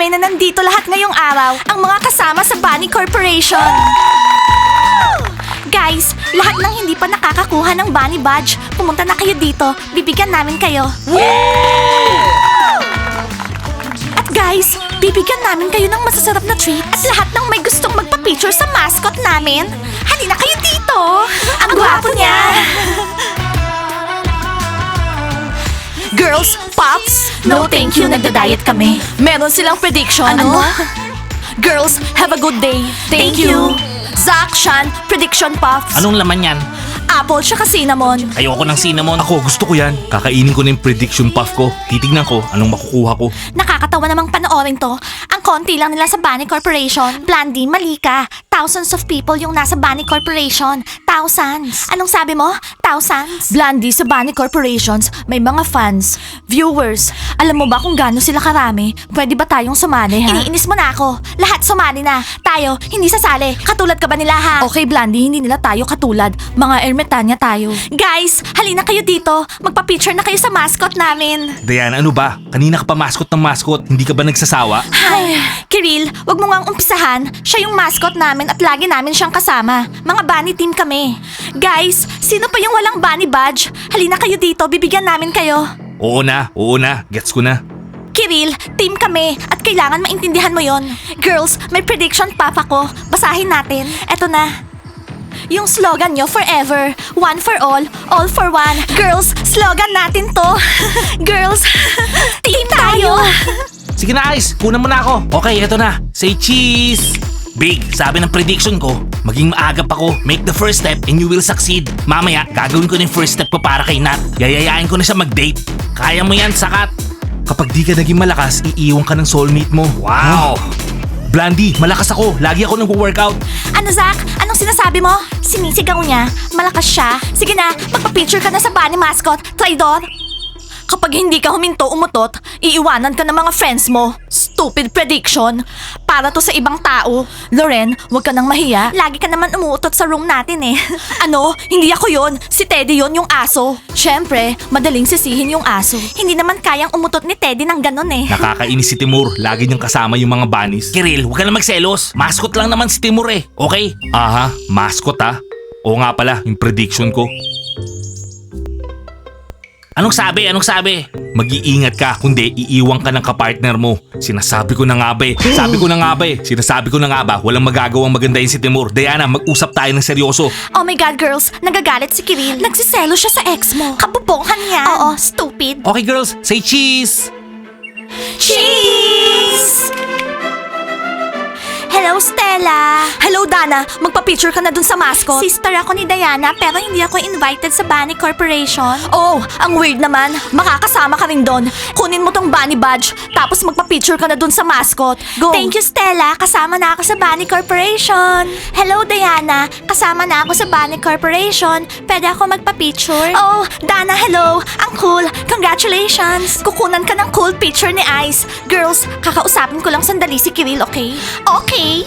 kami na nandito lahat ngayong araw, ang mga kasama sa Bunny Corporation. Guys, lahat ng hindi pa nakakakuha ng Bunny Badge, pumunta na kayo dito. Bibigyan namin kayo. At guys, bibigyan namin kayo ng masasarap na treat at lahat ng may gustong magpa-picture sa mascot namin. Halina kayo dito! Ang gwapo niya! Girls, Pops, no thank you, nagda-diet kami. Meron silang prediction. Ano? Girls, have a good day. Thank, you. Zach, Shan, prediction puffs. Anong laman yan? Apple tsaka cinnamon. Ayoko ng cinnamon. Ako, gusto ko yan. Kakainin ko na yung prediction puff ko. Titignan ko anong makukuha ko. Nakakatawa namang panoorin to. Ang konti lang nila sa Bunny Corporation. Blandy, mali ka. Thousands of people yung nasa Bunny Corporation. Thousands. Anong sabi mo? Thousands? Blandy, sa Bunny Corporations, may mga fans, viewers. Alam mo ba kung gaano sila karami? Pwede ba tayong sumali, ha? Iniinis mo na ako. Lahat sumali na. Tayo, hindi sasali. Katulad ka ba nila, ha? Okay, Blandy, hindi nila tayo katulad. Mga ermetanya tayo. Guys, halina kayo dito. Magpa-picture na kayo sa mascot namin. Diana, ano ba? Kanina ka pa mascot ng mascot. Hindi ka ba nagsasawa? Ay, Kiril, wag mo ngang umpisahan. Siya yung mascot namin at lagi namin siyang kasama. Mga bunny team kami. Guys, sino pa yung walang bunny badge? Halina kayo dito, bibigyan namin kayo. Oo na, oo na. Gets ko na. Kiril, team kami at kailangan maintindihan mo yon. Girls, may prediction pa ako. Basahin natin. Eto na. Yung slogan nyo forever. One for all, all for one. Girls, slogan natin to. Girls, team tayo. Sige na, Ice. Kunan mo na ako. Okay, eto na. Say cheese! Big, sabi ng prediction ko, maging maagap ako, make the first step and you will succeed. Mamaya, gagawin ko na yung first step ko para kay Nat. Yayayain ko na siya mag-date. Kaya mo yan, sakat. Kapag di ka naging malakas, iiwan ka ng soulmate mo. Wow! Blandy, malakas ako. Lagi ako nag-workout. Ano, Zach? Anong sinasabi mo? Sinisigaw niya. Malakas siya. Sige na, magpa-picture ka na sa bunny mascot. Traidor! Kapag hindi ka huminto umutot, iiwanan ka ng mga friends mo. Stupid prediction. Para to sa ibang tao. Loren, huwag ka nang mahiya. Lagi ka naman umuutot sa room natin eh. ano? Hindi ako yon. Si Teddy yon yung aso. Siyempre, madaling sisihin yung aso. Hindi naman kayang umutot ni Teddy ng ganon eh. Nakakainis si Timur. Lagi niyang kasama yung mga bunnies. Kiril, huwag ka na magselos. Mascot lang naman si Timur eh. Okay? Aha, mascot ah. Oo nga pala, yung prediction ko. Anong sabi? Anong sabi? Mag-iingat ka, kundi iiwan ka ng kapartner mo. Sinasabi ko na nga ba eh. Sabi ko na nga ba eh. Sinasabi ko na nga ba, walang magagawang maganda yun si Timur. Diana, mag-usap tayo ng seryoso. Oh my God, girls! Nagagalit si Kiril. Nagsiselo siya sa ex mo. Kabubonghan yan. Oo, stupid. Okay girls, say cheese! Cheese! Stella! Hello, Dana! Magpa-picture ka na dun sa mascot. Sister ako ni Diana, pero hindi ako invited sa Bunny Corporation. Oh, ang weird naman. Makakasama ka rin doon. Kunin mo tong Bunny badge, tapos magpa-picture ka na dun sa mascot. Go! Thank you, Stella. Kasama na ako sa Bunny Corporation. Hello, Diana. Kasama na ako sa Bunny Corporation. Pwede ako magpa-picture? Oh, Dana, hello. Ang cool. Congratulations. Kukunan ka ng cool picture ni Ice. Girls, kakausapin ko lang sandali si Kiril, okay? Okay.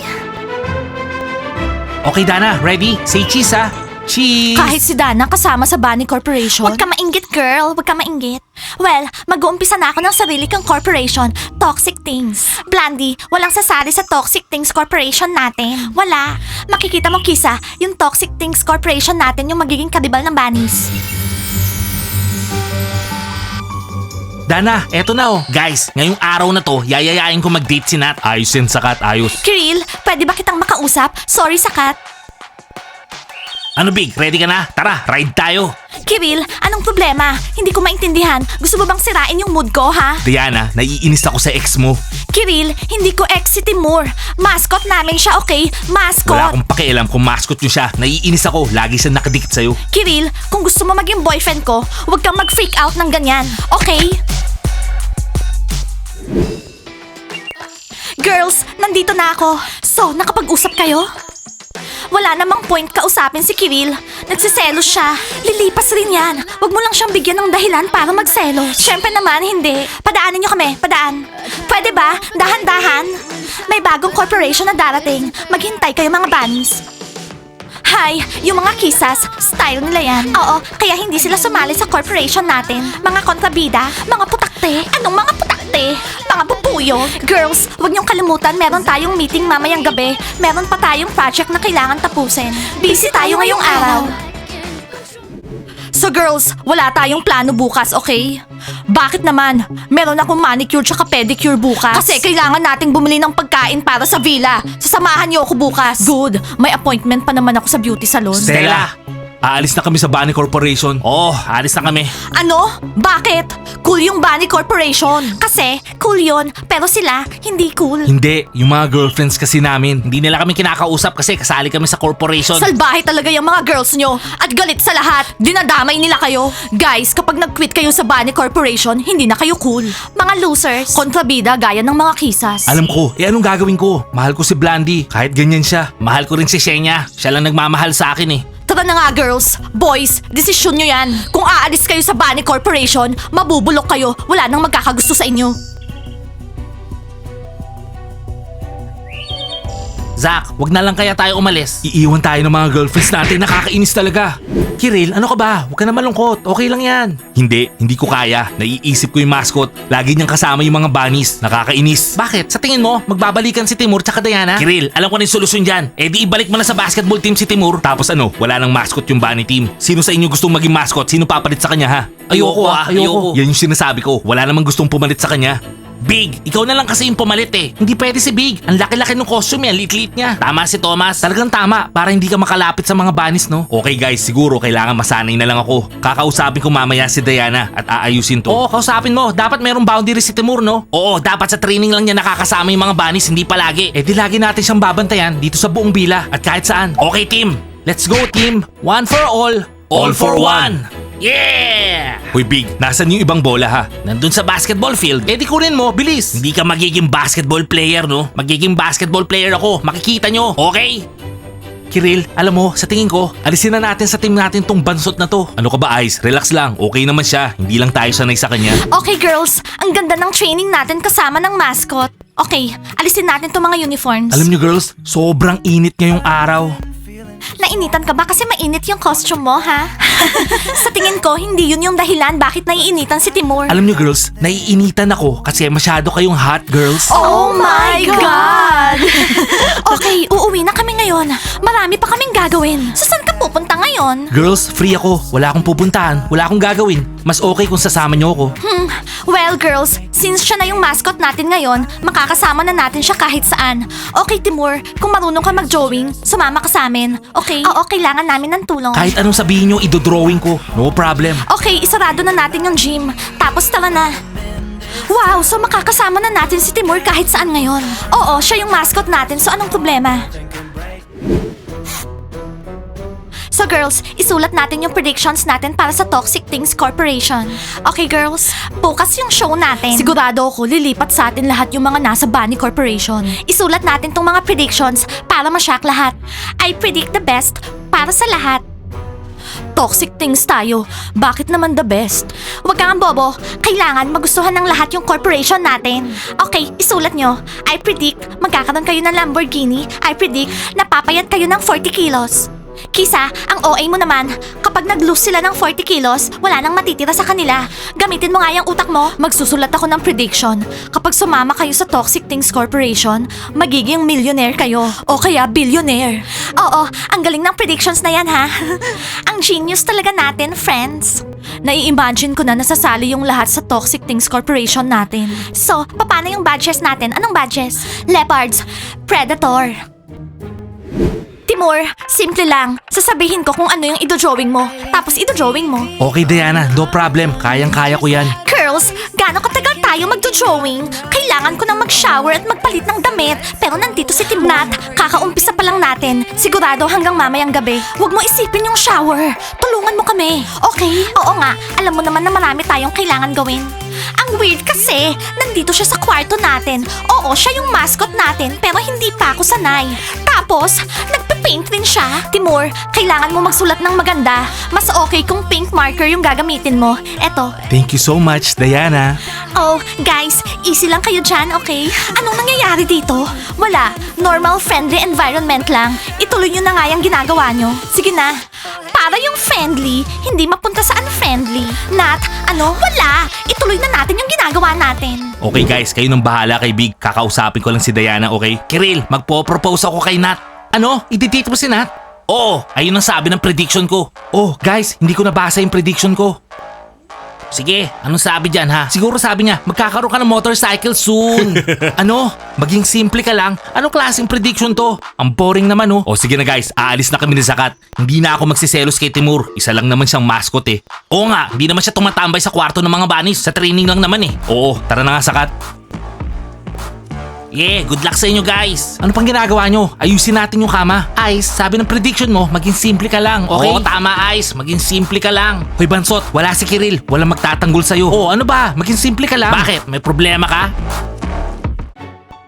Okay Dana, ready? Say cheese ha? Cheese! Kahit si Dana kasama sa Bunny Corporation. Huwag ka mainggit, girl. Huwag ka mainggit. Well, mag-uumpisa na ako ng sarili kong corporation, Toxic Things. Blandy, walang sasali sa Toxic Things Corporation natin. Wala. Makikita mo, Kisa, yung Toxic Things Corporation natin yung magiging kadibal ng bunnies. Dana, eto na oh. Guys, ngayong araw na to, yayayain ko mag-date si Nat. Ayos yan, sakat, ayos. Kiril, pwede ba kitang makausap? Sorry, sakat. Ano Big, ready ka na? Tara, ride tayo. Kiril, anong problema? Hindi ko maintindihan. Gusto mo bang sirain yung mood ko, ha? Diana, naiinis ako sa ex mo. Kiril, hindi ko ex si Timur. Mascot namin siya, okay? Mascot. Wala akong pakialam kung mascot nyo siya. Naiinis ako. Lagi siya nakadikit sa'yo. Kiril, kung gusto mo maging boyfriend ko, huwag kang mag-freak out ng ganyan. Okay? Girls, nandito na ako. So, nakapag-usap kayo? Wala namang point kausapin si Kiril. Nagsiselos siya. Lilipas rin yan. Huwag mo lang siyang bigyan ng dahilan para magselos. Siyempre naman, hindi. Padaanin niyo kami, padaan. Pwede ba? Dahan-dahan. May bagong corporation na darating. Maghintay kayo mga bunnies. Hi, yung mga kisas, style nila yan. Oo, kaya hindi sila sumali sa corporation natin. Mga kontrabida, mga putakte. Anong mga putakte? Bubuyog. Girls, huwag niyong kalimutan, meron tayong meeting mamayang gabi. Meron pa tayong project na kailangan tapusin. Busy tayo ngayong araw. So girls, wala tayong plano bukas, okay? Bakit naman? Meron akong manicure tsaka pedicure bukas. Kasi kailangan nating bumili ng pagkain para sa villa. Sasamahan niyo ako bukas. Good. May appointment pa naman ako sa beauty salon. Stella, aalis na kami sa Bunny Corporation. Oh, alis na kami. Ano? Bakit? Cool yung Bunny Corporation. Kasi, cool yon pero sila, hindi cool. Hindi, yung mga girlfriends kasi namin. Hindi nila kami kinakausap kasi kasali kami sa corporation. Salbahe talaga yung mga girls nyo at galit sa lahat. Dinadamay nila kayo. Guys, kapag nag-quit kayo sa Bunny Corporation, hindi na kayo cool. Mga losers. Kontrabida gaya ng mga kisas. Alam ko, eh anong gagawin ko? Mahal ko si Blandy, kahit ganyan siya. Mahal ko rin si Shenya. Siya lang nagmamahal sa akin eh. Tara na nga girls, boys, desisyon nyo yan. Kung aalis kayo sa Bunny Corporation, mabubulok kayo. Wala nang magkakagusto sa inyo. Zach, wag na lang kaya tayo umalis. Iiwan tayo ng mga girlfriends natin, nakakainis talaga. Kiril, ano ka ba? Huwag ka na malungkot, okay lang yan. Hindi, hindi ko kaya. Naiisip ko yung mascot. Lagi niyang kasama yung mga bunnies. Nakakainis. Bakit? Sa tingin mo, magbabalikan si Timur tsaka Diana? Kiril, alam ko na yung solusyon dyan. Eh di ibalik mo na sa basketball team si Timur. Tapos ano, wala nang mascot yung bunny team. Sino sa inyo gustong maging mascot? Sino papalit sa kanya ha? Ayoko ah, ayoko. Yan yung sinasabi ko. Wala namang gustong pumalit sa kanya. Big, ikaw na lang kasi yung pumalit eh. Hindi pwede si Big. Ang laki-laki ng costume yan, lit-lit niya. Tama si Thomas. Talagang tama, para hindi ka makalapit sa mga bunnies, no? Okay guys, siguro kailangan masanay na lang ako. Kakausapin ko mamaya si Diana at aayusin to. Oo, kausapin mo. Dapat merong boundary si Timur, no? Oo, dapat sa training lang niya nakakasama yung mga bunnies, hindi palagi. Eh di lagi natin siyang babantayan dito sa buong bila at kahit saan. Okay, team. Let's go, team. One for all. All for one. Yeah! Hoy Big, nasan yung ibang bola ha? Nandun sa basketball field. Eh di kunin mo, bilis. Hindi ka magiging basketball player, no? Magiging basketball player ako. Makikita nyo, okay? Kiril, alam mo, sa tingin ko, alisin na natin sa team natin tong bansot na to. Ano ka ba Ice? Relax lang, okay naman siya. Hindi lang tayo sanay sa kanya. Okay girls, ang ganda ng training natin kasama ng mascot. Okay, alisin natin itong mga uniforms. Alam niyo girls, sobrang init ngayong araw. Nainitan ka ba kasi mainit yung costume mo, ha? Sa tingin ko, hindi yun yung dahilan bakit naiinitan si Timur. Alam niyo girls, naiinitan ako kasi masyado kayong hot girls. Oh my God! okay, uuwi na kami ngayon. Marami pa kaming gagawin. Ka pupunta ngayon? Girls, free ako. Wala akong pupuntahan. Wala akong gagawin. Mas okay kung sasama niyo ako. Hmm, well girls, since siya na yung mascot natin ngayon, makakasama na natin siya kahit saan. Okay Timur, kung marunong ka mag-drawing, sumama ka sa amin. Okay? Oo, kailangan namin ng tulong. Kahit anong sabihin niyo, idodrawing ko. No problem. Okay, isarado na natin yung gym. Tapos tara na. Wow, so makakasama na natin si Timur kahit saan ngayon. Oo, siya yung mascot natin, so anong problema? So girls, isulat natin yung predictions natin para sa Toxic Things Corporation. Okay girls, bukas yung show natin. Sigurado ako lilipat sa atin lahat yung mga nasa Bunny Corporation. Isulat natin tong mga predictions para ma-shock lahat. I predict the best para sa lahat. Toxic things tayo. Bakit naman the best? Huwag kang bobo. Kailangan magustuhan ng lahat yung corporation natin. Okay, isulat nyo. I predict magkakaroon kayo ng Lamborghini. I predict napapayat kayo ng 40 kilos. Kisa, ang OA mo naman, kapag nag-lose sila ng 40 kilos, wala nang matitira sa kanila. Gamitin mo nga yung utak mo. Magsusulat ako ng prediction. Kapag sumama kayo sa Toxic Things Corporation, magiging millionaire kayo. O kaya billionaire. Oo, ang galing ng predictions na yan ha. ang genius talaga natin, friends. Nai-imagine ko na nasasali yung lahat sa Toxic Things Corporation natin. So, paano yung badges natin? Anong badges? Leopards, Predator, Timur, simple lang. Sasabihin ko kung ano yung idodrawing mo. Tapos idodrawing mo. Okay Diana, no problem. Kayang-kaya ko yan. Girls, gaano katagal tayo magdo-drawing? Kailangan ko nang mag-shower at magpalit ng damit. Pero nandito si Timur. Nat, kakaumpisa pa lang natin. Sigurado hanggang mamayang gabi. Huwag mo isipin yung shower. Tulungan mo kami. Okay? Oo nga. Alam mo naman na marami tayong kailangan gawin. Ang weird kasi, nandito siya sa kwarto natin. Oo, siya yung mascot natin, pero hindi pa ako sanay. Tapos, nagpe-paint rin siya. Timur, kailangan mo magsulat ng maganda. Mas okay kung pink marker yung gagamitin mo. Eto. Thank you so much, Diana. Oh, guys, easy lang kayo dyan, okay? Anong nangyayari dito? Wala. Normal, friendly environment lang. Ituloy nyo na nga yung ginagawa nyo. Sige na. Para yung friendly, hindi mapunta sa unfriendly. Nat, ano? Wala. Ituloy na natin yung ginagawa natin. Okay guys, kayo nang bahala kay Big. Kakausapin ko lang si Diana, okay? Kiril, magpo-propose ako kay Nat. Ano? Ididate mo si Nat? Oo, ayun ang sabi ng prediction ko. Oh, guys, hindi ko nabasa yung prediction ko. Sige, anong sabi dyan ha? Siguro sabi niya, magkakaroon ka ng motorcycle soon. ano? Maging simple ka lang? Anong klaseng prediction to? Ang boring naman oh. O sige na guys, aalis na kami ni Zakat. Hindi na ako magsiselos kay Timur. Isa lang naman siyang mascot eh. Oo nga, hindi naman siya tumatambay sa kwarto ng mga bunnies. Sa training lang naman eh. Oo, tara na nga Zakat. Yeah, good luck sa inyo guys. Ano pang ginagawa nyo? Ayusin natin yung kama. Ice, sabi ng prediction mo, maging simple ka lang, okay? Oo, tama Ice, maging simple ka lang. Hoy Bansot, wala si Kiril, walang magtatanggol sa'yo. Oo, ano ba? Maging simple ka lang. Bakit? May problema ka?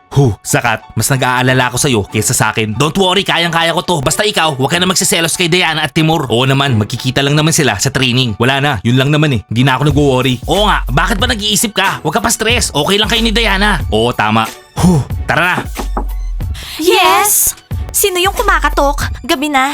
Huh, Sakat, mas nag-aalala ako sa'yo kaysa sa akin. Don't worry, kayang-kaya ko to. Basta ikaw, huwag ka na magsiselos kay Diana at Timur. Oo naman, magkikita lang naman sila sa training. Wala na, yun lang naman eh. Hindi na ako nag-worry. Oo nga, bakit ba nag-iisip ka? Huwag ka pa stress. Okay lang kayo ni Diana. Oo, tama. Huh, tara na. Yes! Sino yung kumakatok? Gabi na.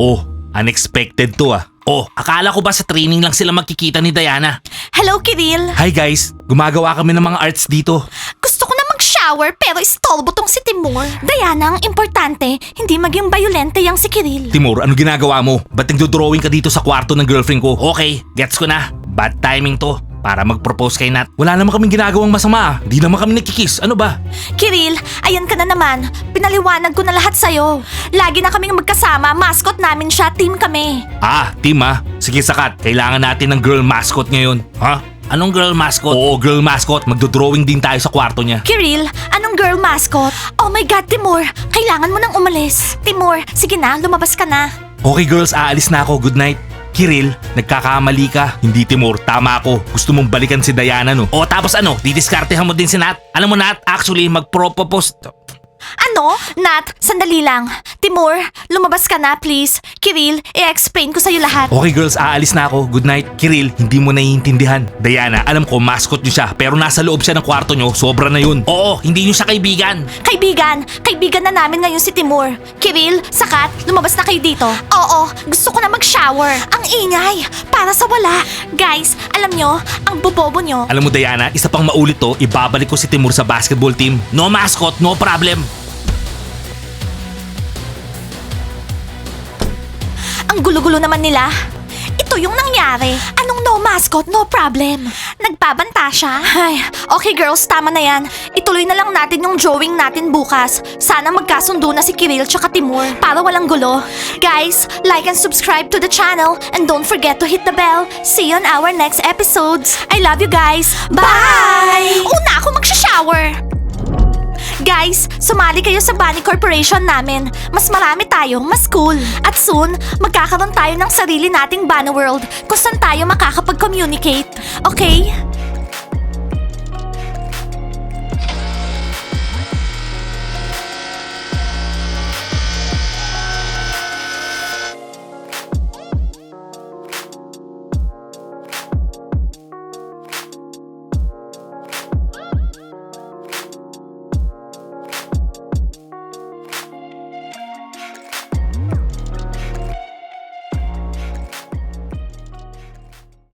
Oh, unexpected to ah. Oh, akala ko ba sa training lang sila magkikita ni Diana? Hello, Kiril. Hi guys, gumagawa kami ng mga arts dito. Gusto ko na mag-shower pero istolbo tong si Timur. Diana, ang importante, hindi maging violente yang si Kiril. Timur, ano ginagawa mo? Ba't nagdo-drawing ka dito sa kwarto ng girlfriend ko? Okay, gets ko na. Bad timing to. Para mag-propose kay Nat. Wala naman kaming ginagawang masama. ah. Di naman kami nagkikiss. Ano ba? Kiril, ayan ka na naman. Pinaliwanag ko na lahat sa'yo. Lagi na kaming magkasama, mascot namin siya, team kami. Ah, team ah. Sige sakat, kailangan natin ng girl mascot ngayon. Ha? Anong girl mascot? Oo, girl mascot. Magdo-drawing din tayo sa kwarto niya. Kiril, anong girl mascot? Oh my God, Timur, kailangan mo nang umalis. Timur, sige na, lumabas ka na. Okay girls, aalis na ako. Good night. Kiril, nagkakamali ka. Hindi Timur, tama ako. Gusto mong balikan si Diana no? O tapos ano, didiskartehan mo din si Nat. Alam mo Nat, actually magpropose... Ano? Nat, sandali lang. Timur, lumabas ka na, please. Kiril, i-explain ko sa'yo lahat. Okay girls, aalis na ako. Good night. Kiril, hindi mo naiintindihan. Diana, alam ko mascot niyo siya pero nasa loob siya ng kwarto niyo. Sobra na yun. Oo, hindi nyo siya kaibigan. Kaibigan, kaibigan na namin ngayon si Timur. Kiril, Sakat, lumabas na kayo dito. Oo, gusto ko na mag-shower. Ang ingay, para sa wala. Guys, alam nyo, ang bobobo nyo. Alam mo Diana, isa pang maulit to, ibabalik ko si Timur sa basketball team. No mascot, no problem. Gulo-gulo naman nila. Ito yung nangyari. Anong no mascot, no problem? Nagbabanta siya? Ay, okay girls, tama na yan. Ituloy na lang natin yung drawing natin bukas. Sana magkasundo na si Kiril tsaka Timur para walang gulo. Guys, like and subscribe to the channel and don't forget to hit the bell. See you on our next episodes. I love you guys. Bye! Una ako magsha-shower. Guys, sumali kayo sa Bunny Corporation namin. Mas marami tayo, mas cool. At soon, magkakaroon tayo ng sarili nating Bunny World kung saan tayo makakapag-communicate. Okay?